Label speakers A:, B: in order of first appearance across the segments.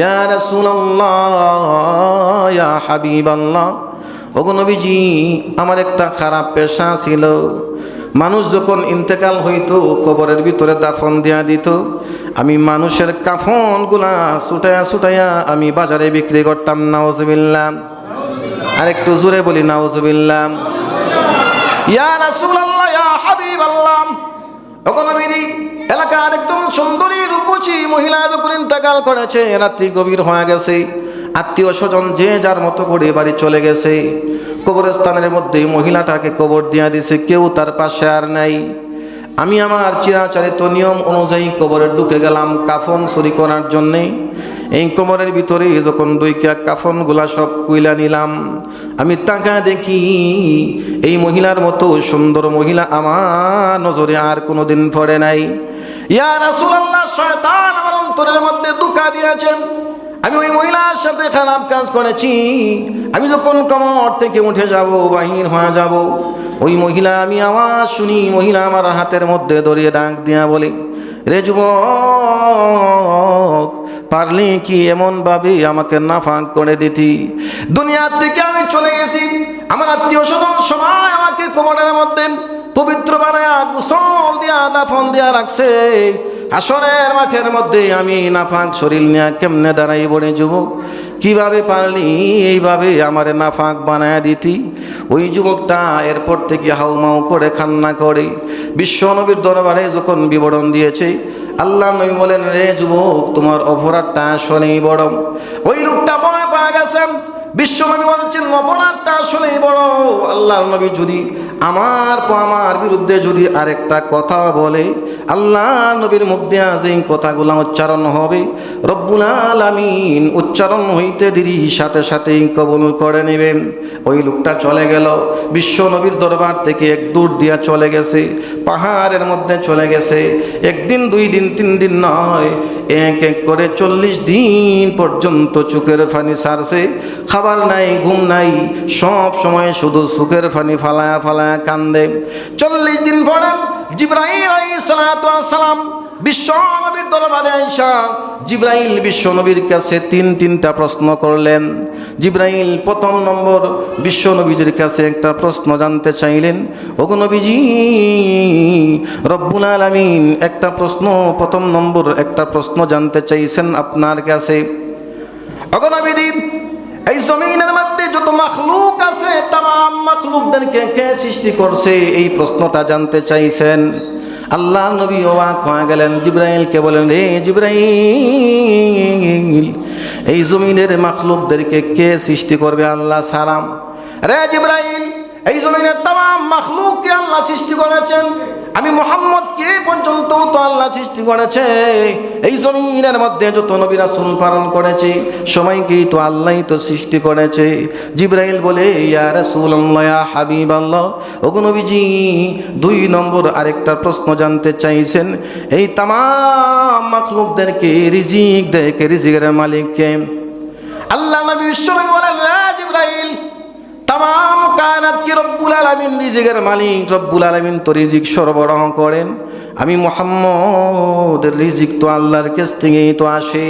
A: ইয়া রাসূলুল্লাহ, ইয়া হাবিবাল্লাহ। ওগো নবীজি, আমার একটা খারাপ পেশা ছিল। মানুষ যখন ইন্তেকাল হইতো খবরের ভিতরে দাফন দিয়া দিত। আমি মানুষের কাফনগুলা ছুটাইয়া ছুটাইয়া আমি বাজারে বিক্রি করতাম নাওজবিল্লাম আর একটু জোরে বলি নাওজবিল্লাম ইয়া রাসূলুল্লাহ, ইয়া হাবিবাল্লাহ। ওগো নবীজি, এলাকার একদম সুন্দরী রূপসী মহিলা যখন ইন্তেকাল করেছে, রাত্রি গভীর হয়ে গেছে। আত্মীয় স্বজন যে যার মতো করে বাড়ি চলে গেছে। কবরস্থানের মধ্যে মহিলাটাকে কবর দিয়া দিছে, কেউ তার পাশে আর নাই। আমি আমার চিরাচারিত নিয়ম অনুযায়ী কবরে ঢুকে গেলাম কাফন চুরি করার জন্যে। এই কবরের ভিতরে যখন দুইকা কাফনগুলা সব কুইলা নিলাম, আমি তাকা দেখি এই মহিলার মতো সুন্দর মহিলা আমার নজরে আর কোনোদিন পড়ে নাই। ইয়া মধ্যে দিয়েছেন। আমি ওই মহিলার সাথে খারাপ কাজ করেছি। আমি যখন কমর থেকে উঠে যাব, বাহির হয়ে যাব, ওই মহিলা আমি আওয়াজ শুনি, মহিলা আমার হাতের মধ্যে দড়িয়ে ডাক দিয়া বলে, রে যুবক, পারলে কি এমনভাবে আমাকে নাফাক করে দিতি? দুনিয়ার থেকে আমি চলে গেছি। আমার আত্মীয় স্বজন সবাই আমাকে কোমরের মধ্যে পবিত্র বানায়া গুসল দাফন দিয়া রাখছে। আসরের মাঠের মধ্যে আমি নাফাক শরীর নিয়ে কেমনে দাঁড়াই বলে যুবক? কীভাবে পারলি এইভাবে আমারে নাফাক বানায় দিতি? ওই যুবকটা এরপর থেকে হাউমাউ করে খান্না করে। বিশ্বনবীর দরবারে যখন বিবরণ দিয়েছে, আল্লাহ নবী বলেন, রে যুবক, তোমার অপরাধটা আসলেই বড়। ওই লোকটা ভয় পাওয়া গেছেন। বিশ্ব নবী বলছেন, অপরাধটা আসলেই বড়। আল্লাহর নবী যদি আমার আমার বিরুদ্ধে যদি আরেকটা কথা বলে, আল্লাহ নবীর মধ্যে দিয়া যেই কথাগুলো উচ্চারণ হবে, রব্বুল আলামিন উচ্চারণ হইতে দেরি, সাথে সাথেই কবুল করে নেবেন। ওই লোকটা চলে গেল। বিশ্ব নবীর দরবার থেকে এক দূর দিয়া চলে গেছে। পাহাড়ের মধ্যে চলে গেছে। একদিন, দুই দিন, তিন দিন নয়, এক এক করে চল্লিশ দিন পর্যন্ত চুকের ফানি সারছে। খাবার নাই, ঘুম নাই, সব সময় শুধু সুখের ফানি ফালায়া ফালায়া কান্দে। চল্লিশ দিন পরে জিব্রাহিম সালাম বিশ্ব নবীর দরবারে আইসা জিব্রাইল বিশ্ব নবীর কাছে তিন তিনটা প্রশ্ন করলেন। জিব্রাইল প্রথম নম্বর বিশ্ব নবীজির কাছে একটা প্রশ্ন জানতে চাইলেন নবীজি, রব্বুল আলামিন একটা প্রশ্ন, প্রথম নম্বর একটা প্রশ্ন জানতে চাইছেন আপনার কাছে। ওগো নবীজি এই জমিনের মধ্যে যত মখলুক আছে, তাম মখলুকদেরকে কে সৃষ্টি করছে? এই প্রশ্নটা জানতে চাইছেন। আল্লাহ নবী অবাক হয়ে গেলেন। জিব্রাইলকে বলেন রে জিব্রাইল, এই জমিনের মখলুকদেরকে কে সৃষ্টি করবে আল্লাহ সালাম রে জিব্রাইল, এই জমিনের তাম মখলুককে আল্লাহ সৃষ্টি করেছেন। আমি মোহাম্মদ কে পর্যন্ত তো আল্লাহ সৃষ্টি করেছে। এই জমিনের মধ্যে যত নবীরা সুন পালন করেছে সময়কেই তো আল্লাহ তো সৃষ্টি করেছে। জিব্রাইল বলে, ইয়া রাসূলুল্লাহ হাবিব আল্লাহ ওগো দুই নম্বর আরেকটা প্রশ্ন জানতে চাইছেন। এই তাম মাখলুকদেরকে রিজিক দেয় কে রিজিকের মালিককে আল্লাহ নবী বিশ্বনবী বলেন জিব্রাইল তাম কায়নাত কি রব্বুল আলামিন, রিজিকের মালিক। রব্বুল আলামিন তো রিজিক সরবরাহ করেন। আমি মোহাম্মদের রিজিক তো আল্লাহর কাছ থেকেই তো আসে।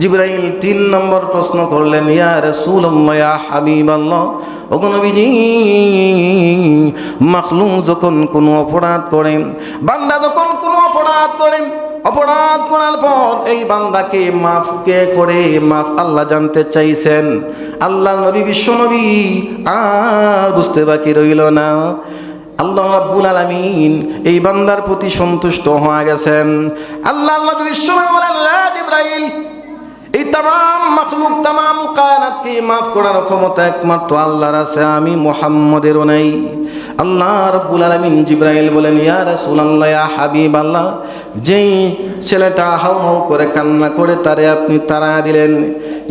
A: জিব্রাইল তিন নম্বর প্রশ্ন করলেন, ইয়া রাসূলুল্লাহ, ইয়া হাবিবাল্লাহ, ওগো নবীজি, মাখলুক যখন কোনো অপরাধ করেন, বান্দা যখন কোনো অপরাধ করেন, অপরাধ করার পর এই বান্দাকে মাফ কে করে? মাফ আল্লাহ জানতে চাইছেন। আল্লাহ নবী, বিশ্ব নবী, আর বুঝতে বাকি রইল না। আল্লাহ রাব্বুল আলামিন এই বান্দার প্রতি সন্তুষ্ট হয়ে গেছেন। আল্লাহ নবী বিশ্বময় বলেন, লা জিবরাইল। এই তাম মখলুক তাম কায়নাতকে মাফ করার ক্ষমতা একমাত্র আল্লাহর আছে, আমি মোহাম্মদেরও নাই। আল্লাহ রব্বুল আলমিন জিব্রাইল বলেন, ইয়া রাসূলুল্লাহ, ইয়া হাবিব আল্লাহ যেই ছেলেটা হাউ হাউ করে কান্না করে তারে আপনি তারা দিলেন।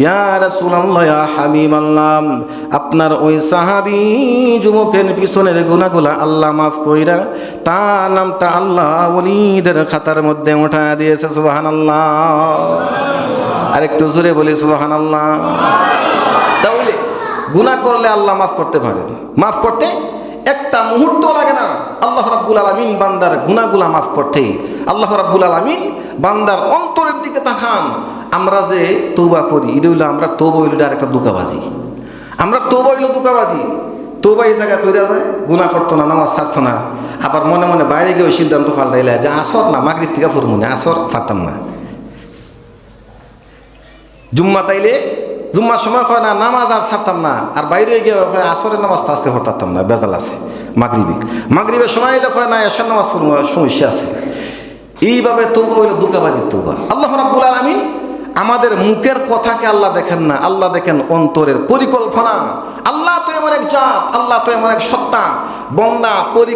A: ইয়া রাসূলুল্লাহ, ইয়া হাবিব আল্লাহ আপনার ওই সাহাবী যুবকের পিছনের গুনাহগুলা আল্লাহ মাফ কইরা তার নামটা আল্লাহ ওলিদের খাতার মধ্যে উঠা দিয়েছে, সুবহানাল্লাহ। আরেকটু জোরে বলি সুবাহান আল্লাহ গুনাহ করলে আল্লাহ মাফ করতে পারেন। মাফ করতে একটা মুহূর্ত লাগে না। আল্লাহ রাব্বুল আলামিন বান্দার গুনাহগুলা মাফ করতে। আল্লাহ রাব্বুল আলামিন বান্দার অন্তরের দিকে তাকান। আমরা যে তৌবা করি, এটা হইল আমরা তৌবা হইল এটা আরেকটা দুকাবাজি। আমরা তৌবা হইল দুকাবাজি। তৌবা এই জায়গায় কইরা যায় গুণা করতো না, নামাজ ছাড়তো না। আবার মনে মনে বাইরে গিয়ে ওই সিদ্ধান্ত ফাল্টাইলে যে আসর না, মাগরিব থেকে ফুরমু না, আসর পারতাম না। জুম্মা তাইলে জুম্মার সময় হয় না, নামাজ আর ছাড়তাম না। আর বাইরে গিয়ে হয় আসরের নামাজ তো আজকে পড়তাম না, বেজাল আছে, মাগরিবি। মাগরিবের সময় এলে হয় না এসার নামাজ সমস্যা আছে। এইভাবে তৌবা হইল দুকাবাজির তৌবা আল্লাহ রাব্বুল আলামিন আমাদের মুখের কথাকে আল্লাহ দেখেন না, আল্লাহ দেখেন অন্তরের পরিকল্পনা। আল্লাহ তো এমন এক জাত, আল্লাহ তো এমন এক সত্তা, বন্দা, পরি